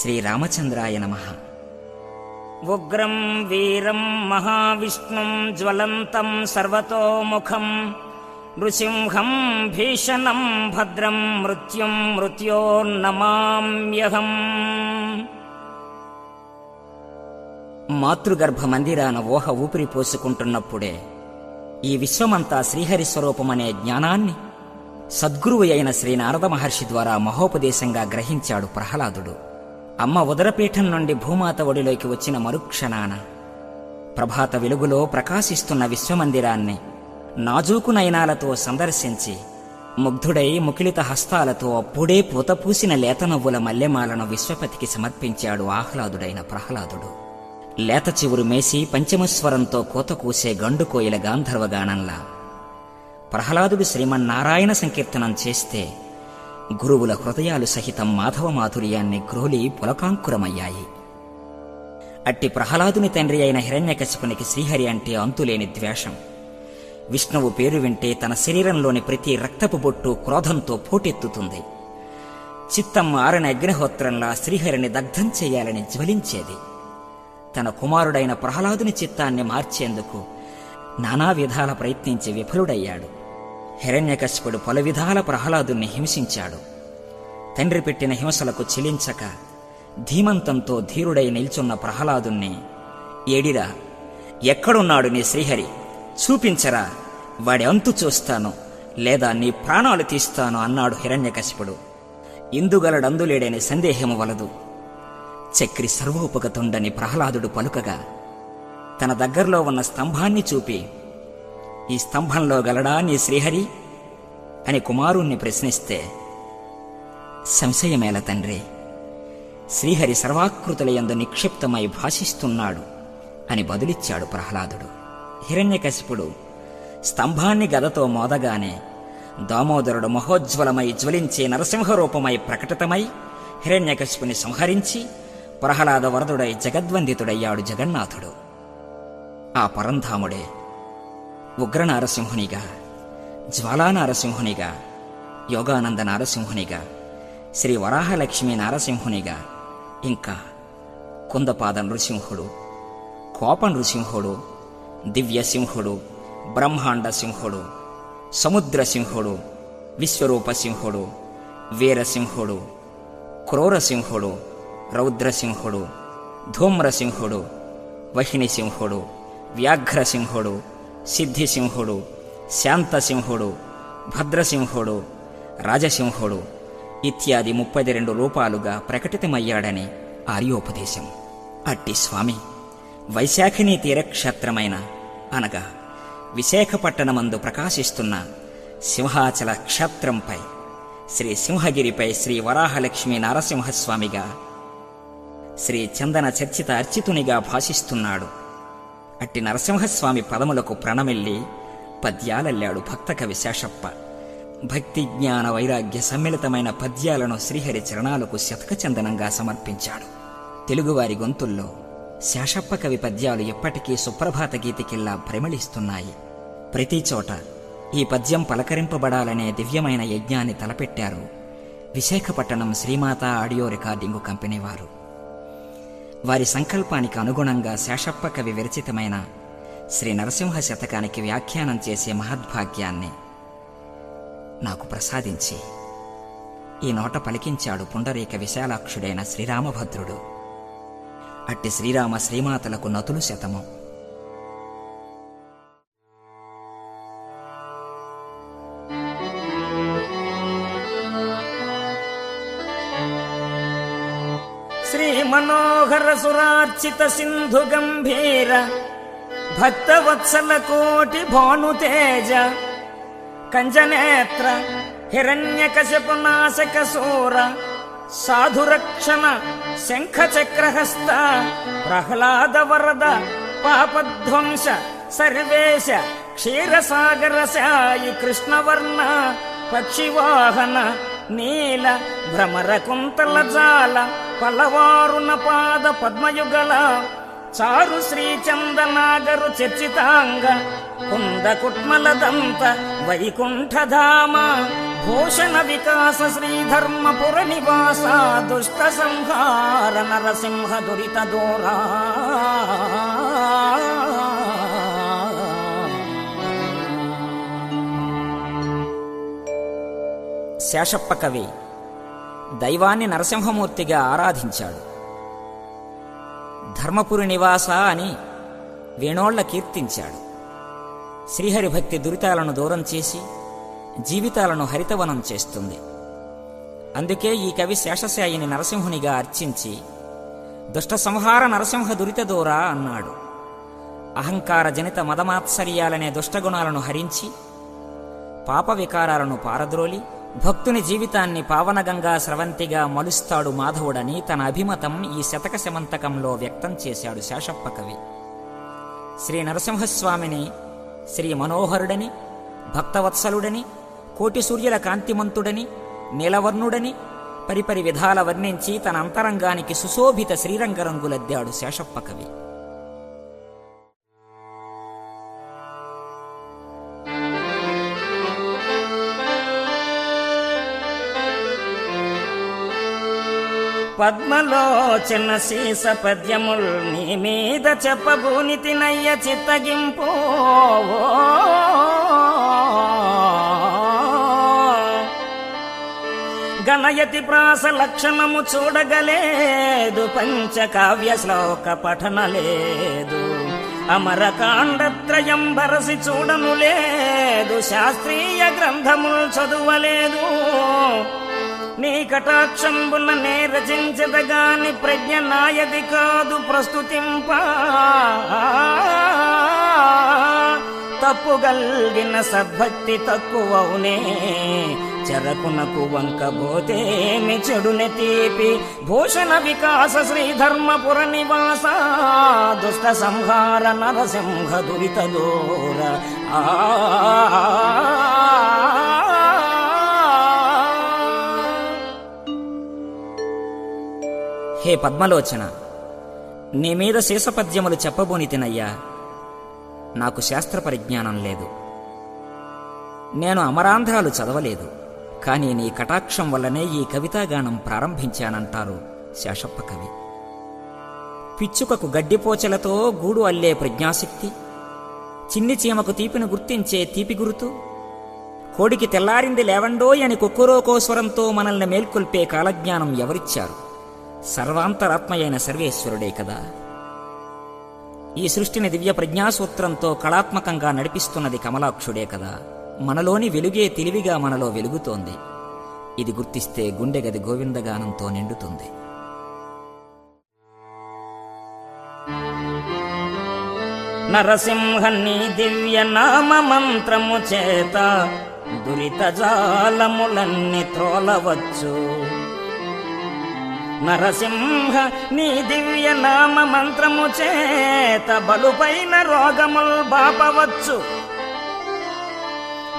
శ్రీరామచంద్రాయ నమ. ఉగ్రం వీరం మహావిష్ణుం జ్వలంతం సర్వతోముఖం నృసింహం భీషణం భద్రం మృత్యుం మృత్యోర్నమామ్యహం. మాతృగర్భ మందిరాన ఊహ ఊపిరి పోసుకుంటున్నప్పుడే ఈ విశ్వమంతా శ్రీహరి స్వరూపమనే జ్ఞానాన్ని సద్గురువు అయిన శ్రీ నారద మహర్షి ద్వారా మహోపదేశంగా గ్రహించాడు ప్రహ్లాదుడు. అమ్మ ఉదరపీఠం నుండి భూమాత ఒడిలోకి వచ్చిన మరుక్షణాన ప్రభాత వెలుగులో ప్రకాశిస్తున్న విశ్వమందిరాన్ని నాజూకు నయనాలతో సందర్శించి ముగ్ధుడై ముకిలిత హస్తాలతో అప్పుడే పూతపూసిన లేతనవ్వుల మల్లెమాలను విశ్వపతికి సమర్పించాడు ఆహ్లాదుడైన ప్రహ్లాదుడు. లేత చివురు మేసి పంచమస్వరంతో కోత కూసే గండు కోయిల గాంధర్వగానంలా ప్రహ్లాదుడు శ్రీమన్నారాయణ సంకీర్తనం చేస్తే గురువుల హృదయాలు సహితం మాధవ మాధుర్యాన్ని గ్రోలి పులకాంకురమయ్యాయి. అట్టి ప్రహ్లాదుని తండ్రి అయిన హిరణ్యకశిపునికి శ్రీహరి అంటే అంతులేని ద్వేషం. విష్ణువు పేరు వింటే తన శరీరంలోని ప్రతి రక్తపు బొట్టు క్రోధంతో పోటెత్తుతుంది. చిత్తం ఆరని అగ్నిహోత్రంలా శ్రీహరిని దగ్ధం చేయాలని జ్వలించేది. తన కుమారుడైన ప్రహ్లాదుని చిత్తాన్ని మార్చేందుకు నానా విధాల ప్రయత్నించి విఫలుడయ్యాడు. హిరణ్యకశిపుడు పలు విధాల ప్రహ్లాదుని హింసించాడు. తండ్రి పెట్టిన హింసలకు చెలించక ధీమంతంతో ధీరుడై నిల్చున్న ప్రహ్లాదుణ్ణి ఏడిరా ఎక్కడున్నాడు నీ శ్రీహరి? చూపించరా వాడి అంతు చూస్తాను లేదా నీ ప్రాణాలు తీస్తాను అన్నాడు హిరణ్యకశిపుడు ఇందుగలడందులేడని సందేహము వలదు. చక్రి సర్వోపగతుండని ప్రహ్లాదుడు పలుకగా తన దగ్గరలో ఉన్న స్తంభాన్ని చూపి ఈ స్తంభంలో గలడా నీ శ్రీహరి? అని కుమారుణ్ణి ప్రశ్నిస్తే సంశయమేల తండ్రి శ్రీహరి సర్వాకృతులయందు నిక్షిప్తమై భాషిస్తున్నాడు అని బదులిచ్చాడు ప్రహ్లాదుడు. హిరణ్యకశిపుడు స్తంభాన్ని గదతో మోదగానే దామోదరుడు మహోజ్వలమై జ్వలించే నరసింహరూపమై ప్రకటితమై హిరణ్యకశిపుని సంహరించి ప్రహ్లాద వరదుడై జగద్వందితుడయ్యాడు జగన్నాథుడు. ఆ పరంధాముడే ఉగ్ర నారసింహునిగా జ్వాలా నారసింహునిగా యోగానంద నారసింహునిగా శ్రీ వరాహలక్ష్మి నారసింహునిగా ఇంకా కుందపాద నృసింహుడు కోప నృసింహుడు దివ్యసింహుడు బ్రహ్మాండ సింహుడు సముద్రసింహుడు విశ్వరూపసింహుడు వీరసింహుడు క్రూరసింహుడు రౌద్రసింహుడు ధూమ్రసింహుడు వహినిసింహుడు వ్యాఘ్రసింహుడు సిద్ధిసింహుడు శాంతసింహుడు భద్రసింహుడు రాజసింహుడు ఇత్యాది ముప్పది రెండు రూపాలుగా ప్రకటితమయ్యాడని ఆర్యోపదేశం. అట్టి స్వామి వైశాఖిని తీరక్షేత్రమైన అనగా విశాఖపట్టణమందు ప్రకాశిస్తున్న సింహాచల క్షేత్రంపై శ్రీ సింహగిరిపై శ్రీ వరాహలక్ష్మి నారసింహస్వామిగా శ్రీ చందన చర్చిత అర్చితునిగా భాషిస్తున్నాడు. అట్టి నరసింహస్వామి పదములకు ప్రణమిల్లి పద్యాలల్లాడు భక్తకవి శేషప్ప. భక్తి జ్ఞాన వైరాగ్య సమ్మిళితమైన పద్యాలను శ్రీహరి చరణాలకు శతక చందనంగా సమర్పించాడు. తెలుగువారి గొంతుల్లో శేషప్ప కవి పద్యాలు ఎప్పటికీ సుప్రభాత గీతికిల్లా భ్రమళిస్తున్నాయి. ప్రతి చోట ఈ పద్యం పలకరింపబడాలనే దివ్యమైన యజ్ఞాన్ని తలపెట్టారు Visakhapatnam Srimata audio recording company వారు వారి సంకల్పానికి అనుగుణంగా శేషప్ప కవి విరచితమైన శ్రీ నరసింహ శతకానికి వ్యాఖ్యానం చేసే మహద్భాగ్యాన్ని నాకు ప్రసాదించి ఈ నోట పలికించాడు పుండరీక విశాలాక్షుడైన శ్రీరామభద్రుడు. అట్టి శ్రీరామ శ్రీమాతలకు నతులు శతము. సురార్చిత సింధు గంభీర భక్తవత్సల కోటి భానుతేజ కంజనేత్ర హిరణ్యకశపు నాశక సూర సాధురక్షణ శంఖ చక్రహస్త ప్రహ్లాద వరద పాపధ్వంస సర్వేశ క్షీరసాగర సాయి కృష్ణవర్ణ పక్షివాహన నీల భ్రమర కుంతల జాల పలవారున పాద పద్మయుగల చారు శ్రీచందనాగరు చర్చితాంగ కుంద కుట్మలదంత వైకుంఠధామ భూషణ వికాస శ్రీధర్మపుర నివాస దుష్ట సంహార నరసింహ దురిత దూరా. శేషప్ప కవి దైవాన్ని నరసింహమూర్తిగా ఆరాధించాడు. ధర్మపురి నివాస అని వేణోళ్ళ కీర్తించాడు. శ్రీహరి భక్తి దురితాలను దూరం చేసి జీవితాలను హరితవనం చేస్తుంది. అందుకే ఈ కవి శేషశాయిని నరసింహునిగా అర్చించి దుష్ట సంహార నరసింహ దురిత దూరా అన్నాడు. అహంకార జనిత మదమాత్సర్యాలనే దుష్టగుణాలను హరించి పాప వికారాలను పారద్రోలి భక్తుని జీవితాన్ని పావనగంగా స్రవంతిగా మలుస్తాడు మాధవుడని తన అభిమతం ఈ శతక శమంతకంలో వ్యక్తం చేశాడు శేషప్ప కవి. శ్రీ నరసింహస్వామిని శ్రీ మనోహరుడని భక్తవత్సలుడని కోటి సూర్యుల కాంతిమంతుడని నీలవర్ణుడని పరిపరి విధాల వర్ణించి తన అంతరంగానికి సుశోభిత శ్రీరంగరంగులద్దాడు శేషప్ప కవి. పద్మలోచన శీస పద్యముల్ నీ మీద చెప్పబూని తినయ్య చిత్తగింపు. గణయతి ప్రాస లక్షణము చూడగలేదు పంచకావ్య శ్లోక పఠన లేదు. అమరకాండత్రయం బరసి చూడను లేదు శాస్త్రీయ గ్రంథములు చదువలేదు. నీ కటాక్షంబుల నే రచించదగాని ప్రజ్ఞ నాయది కాదు ప్రస్తుతింప. తప్పు గల్గిన సద్భక్తి తక్కువవునే చెరకునకు వంకబోతేమి చెడుని తీపి. భూషణ వికాస శ్రీధర్మపుర నివాస దుష్ట సంహార నరసింహ దురిత దూర. ఆ హే పద్మలోచన నీ మీద శేషపద్యములు చెప్పబోని తినయ్యా. నాకు శాస్త్ర పరిజ్ఞానం లేదు. నేను అమరాంధ్రాలు చదవలేదు కానీ నీ కటాక్షం వల్లనే ఈ కవితాగానం ప్రారంభించానంటారు శేషప్ప కవి. పిచ్చుకకు గడ్డిపోచలతో గూడు అల్లే ప్రజ్ఞాశక్తి చిన్ని చీమకు తీపిని గుర్తించే తీపి గురుతు కోడికి తెల్లారింది లేవండోయ్ అని కుక్కురోకో స్వరంతో మనల్ని మేల్కొల్పే కాలజ్ఞానం ఎవరిచ్చారు? సర్వాంతరాత్మయైన సర్వేశ్వరుడే కదా. ఈ సృష్టిని దివ్య ప్రజ్ఞాసూత్రంతో కళాత్మకంగా నడిపిస్తున్నది కమలాక్షుడే కదా. మనలోని వెలుగే తెలివిగా మనలో వెలుగుతోంది. ఇది గుర్తిస్తే గుండెగది గోవిందగానంతో నిండుతుంది. నరసింహన్ని దివ్య నామ మంత్రము చేత దురిత జాలములన్నీ త్రోలవచ్చు. నరసింహ నీ దివ్య నామ మంత్రము చేత బలుపైన రోగముల్ బాపవచ్చు.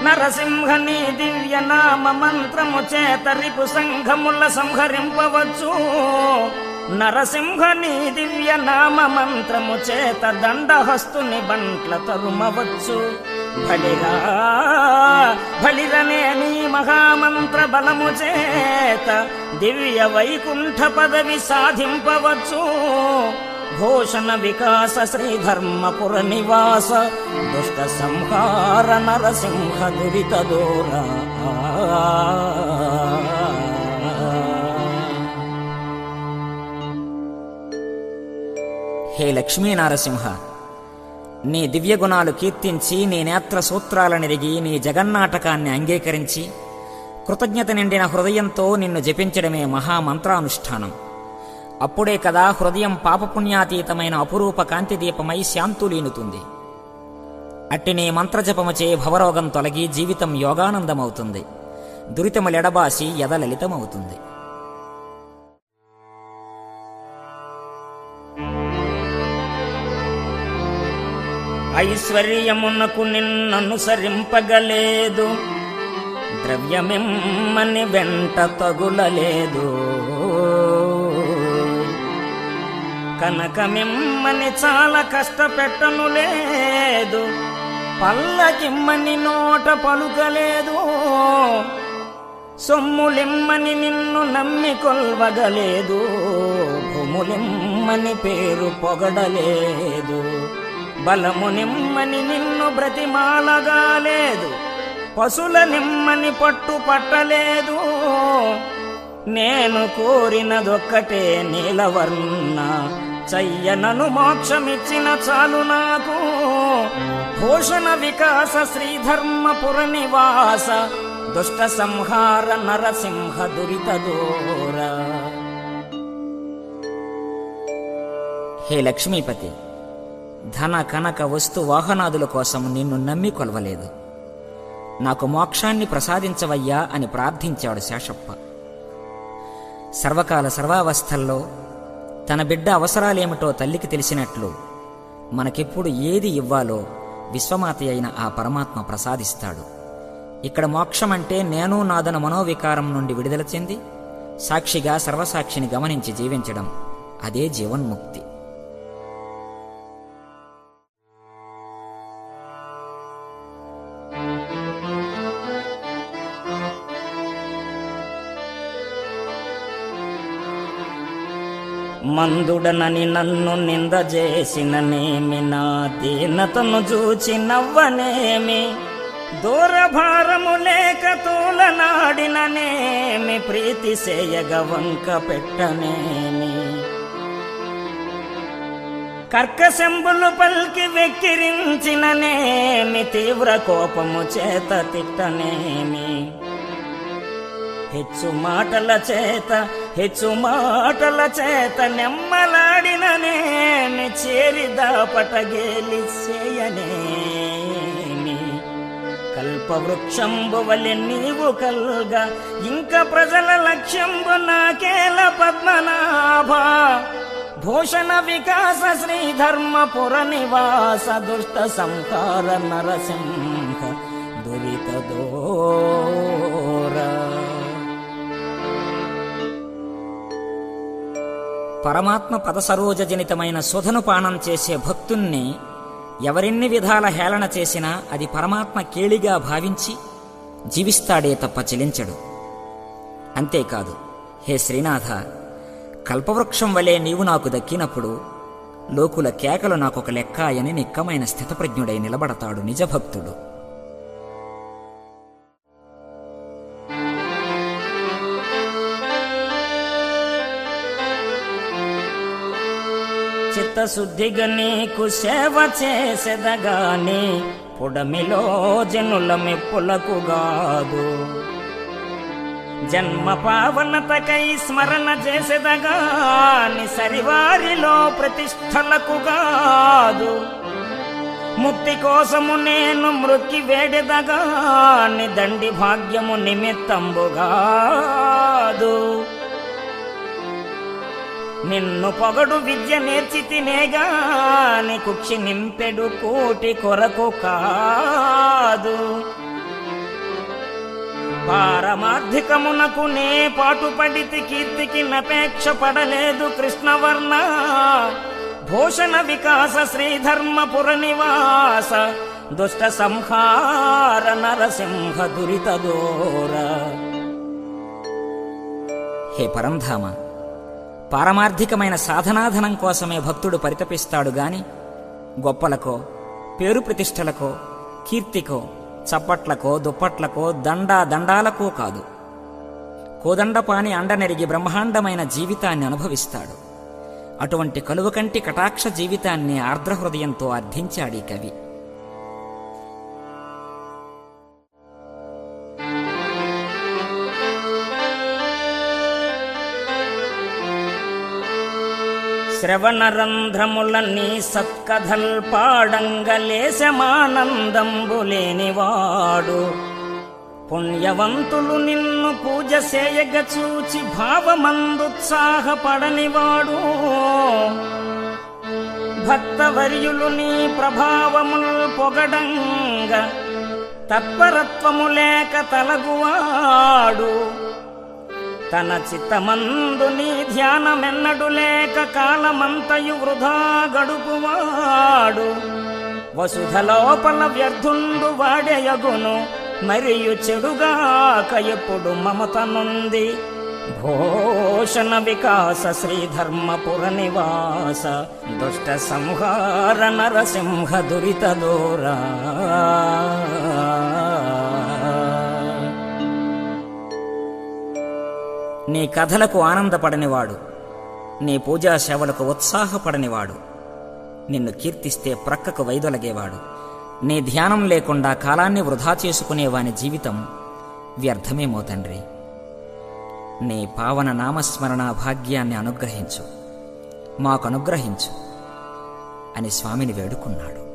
నరసింహ నీ దివ్య నామ మంత్రము చేత రిపు సంఘముల సంహరింపవచ్చు. నరసింహ నీ దివ్య నామ మంత్రము చేత దండహస్తుని బంట్ల తరుమవచ్చు. బలిరా బలిరనే నీ మహామంత్ర బలము చేత దివ్య వైకుంఠ పదవి సాధింపవచ్చు. భూషణ వికాస శ్రీధర్మపుర నివాస దుష్ట సంహార నరసింహ దురిత దూర. హే లక్ష్మీ నరసింహ నీ దివ్య గుణాలు కీర్తించి నీ నేత్ర సూత్రాలనిరిగి నీ జగన్నాటకాన్ని అంగీకరించి కృతజ్ఞత నిండిన హృదయంతో నిన్ను జపించడమే మహామంత్రానుష్ఠానం. అప్పుడే కదా హృదయం పాపపుణ్యాతీతమైన అపురూప కాంతి దీపమై శాంతులీనుతుంది. అట్టి నీ మంత్రజపముచే భవరోగం తొలగి జీవితం యోగానందమవుతుంది. దురితములెడబాసి యదలలితమవుతుంది. ఐశ్వర్యమునకు నిన్ననుసరింపగలేదు. ద్రవ్యమిమ్మని వెంట తగులలేదు. కనకమిమ్మని చాలా కష్టపెట్టను లేదు. పల్లకిమ్మని నోట పలుకలేదు. సొమ్ములిమ్మని నిన్ను నమ్మి కొల్వగలేదు. భూములిమ్మని పేరు పొగడలేదు. బలము నిమ్మని నిన్ను బ్రతిమాలగాలేదు. పశుల నిమ్మని పట్టు పట్టలేదు. నేను కోరినదొక్కటే నీలవర్ణ. చయ్యనను మోక్షమిచ్చిన చాలు నాకు. భూషణ వికాస శ్రీధర్మపుర నివాస దుష్ట సంహార నరసింహ దురిత దూర. హే లక్ష్మీపతి ధన కనక వస్తు వాహనాదుల కోసం నిన్ను నమ్మి కొలవలేదు. నాకు మోక్షాన్ని ప్రసాదించవయ్యా అని ప్రార్థించాడు శేషప్ప. సర్వకాల సర్వావస్థల్లో తన బిడ్డ అవసరాలేమిటో తల్లికి తెలిసినట్లు మనకెప్పుడు ఏది ఇవ్వాలో విశ్వమాత అయిన ఆ పరమాత్మ ప్రసాదిస్తాడు. ఇక్కడ మోక్షమంటే నేను నాదన మనోవికారం నుండి విడుదల చెంది సాక్షిగా సర్వసాక్షిని గమనించి జీవించడం అదే జీవన్ముక్తి. మందుడనని నన్ను నింద చేసిననేమి నా దీనతను చూచి నవ్వనేమి దూరభారము లేక తూలనాడిననేమి ప్రీతి సేయగ వంక పెట్టనేమి. కర్కశంబులు పల్కి వెక్కిరించిననేమి తీవ్ర కోపము చేత తిట్టనేమి. హెచ్చు మాటల చేత హెచ్చు మాటల చేత నెమ్మలాడిననేమి చేరి దాపటగేలి చేయనేమి. కల్పవృక్షంబు వలె నీవు కల్గా ఇంక ప్రజల లక్ష్యంబు నాకేల పద్మనాభ. భూషణ వికాస శ్రీ ధర్మపుర నివాస దుష్ట సంహార నరసింహ దురితదో. పరమాత్మ పదసరోజజనితమైన సుధను పానం చేసే భక్తుణ్ణి ఎవరెన్ని విధాల హేళన చేసినా అది పరమాత్మ కేళిగా భావించి జీవిస్తాడే తప్ప చెలించడు. అంతేకాదు హే శ్రీనాథ కల్పవృక్షం వలె నీవు నాకు దక్కినప్పుడు లోకుల కేకలు నాకొక లెక్కాయని నిక్కమైన స్థితప్రజ్ఞుడై నిలబడతాడు నిజభక్తుడు. చిత్తశుద్ధిగా నీకు సేవ చేసెదగాని పుడమిలో జనుల మెప్పులకు గాదు. జన్మ పావనతకై స్మరణ చేసెదగాని సరివారిలో ప్రతిష్టలకు గాదు. ముక్తి కోసము నేను మృక్కి వేడెదగాని దండి భాగ్యము నిమిత్తంబుగాదు నిన్ను పొగడు విద్య నేర్చి తినేగాని కుక్షి నింపెడు కోటి కొరకు కాదు. పారమార్థికమునకు నే పాటుపడితి కీర్తికి నపేక్ష పడలేదు కృష్ణవర్ణ. భూషణ వికాస శ్రీధర్మపుర నివాస దుష్ట సంహార నరసింహ దురిత దోర. హే పరంధామ పారమార్థికమైన సాధనాధనం కోసమే భక్తుడు పరితపిస్తాడు గాని గొప్పలకో పేరు ప్రతిష్టలకో కీర్తికో చప్పట్లకో దుప్పట్లకో దండా దండాలకో కాదు. కోదండపాని అండనెరిగి బ్రహ్మాండమైన జీవితాన్ని అనుభవిస్తాడు. అటువంటి కలువకంటి కటాక్ష జీవితాన్ని ఆర్ద్రహృదయంతో అర్థించాడీ కవి. శ్రవణరంధ్రములన్నీ సత్కథల్ పాడంగలేశమానందంబులేనివాడు పుణ్యవంతులు నిన్ను పూజ చేయగ చూచి భావమందుత్సాహపడనివాడు. భక్తవర్యులు నీ ప్రభావముల్ పొగడంగ తత్పరత్వము లేక తలగువాడు. తన చిత్తమందు నీ ధ్యానమెన్నడు లేక కాలమంతయు వృధా గడుపువాడు. వసుధ లోపల వ్యర్థుండు వాడెయగును మరియు చెడుగాక ఎప్పుడు మమత నుంది భూషణ వికాస శ్రీధర్మపుర నివాస దుష్ట సంహార నరసింహ దురిత దూరా. నీ కథలకు ఆనందపడనివాడు. నీ పూజా సేవలకు ఉత్సాహపడనివాడు. నిన్ను కీర్తిస్తే ప్రక్కకు వైదొలగేవాడు. నీ ధ్యానం లేకుండా కాలాన్ని వృధా చేసుకునేవాని జీవితం వ్యర్థమేమో తండ్రి. నీ పావన నామస్మరణ భాగ్యాన్ని అనుగ్రహించు. మాకు అనుగ్రహించు అని స్వామిని వేడుకున్నాడు.